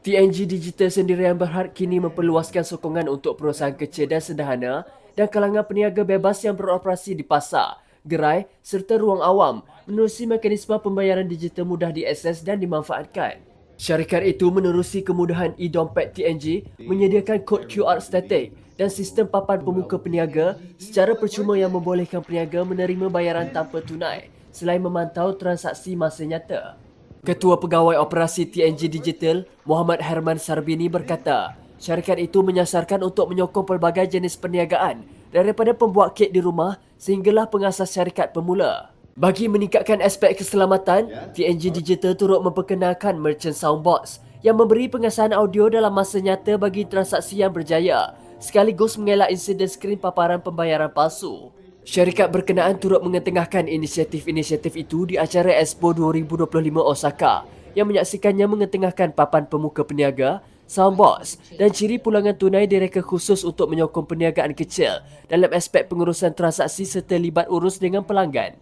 TNG Digital sendirian berhad kini memperluaskan sokongan untuk perusahaan kecil dan sederhana dan kalangan peniaga bebas yang beroperasi di pasar, gerai serta ruang awam menerusi mekanisme pembayaran digital mudah diakses dan dimanfaatkan. Syarikat itu menerusi kemudahan e-dompet TNG menyediakan kod QR statik dan sistem papan pemuka peniaga secara percuma yang membolehkan peniaga menerima bayaran tanpa tunai selain memantau transaksi masa nyata. Ketua Pegawai Operasi TNG Digital, Muhammad Herman Sarbini berkata, syarikat itu menyasarkan untuk menyokong pelbagai jenis perniagaan daripada pembuat kek di rumah sehinggalah pengasas syarikat pemula. Bagi meningkatkan aspek keselamatan, TNG Digital turut memperkenalkan merchant soundbox yang memberi pengesahan audio dalam masa nyata bagi transaksi yang berjaya sekaligus mengelak insiden skrin paparan pembayaran palsu. Syarikat berkenaan turut mengetengahkan inisiatif-inisiatif itu di acara Expo 2025 Osaka yang menyaksikannya mengetengahkan papan pemuka peniaga, soundbox dan ciri pulangan tunai direka khusus untuk menyokong perniagaan kecil dalam aspek pengurusan transaksi serta libat urus dengan pelanggan.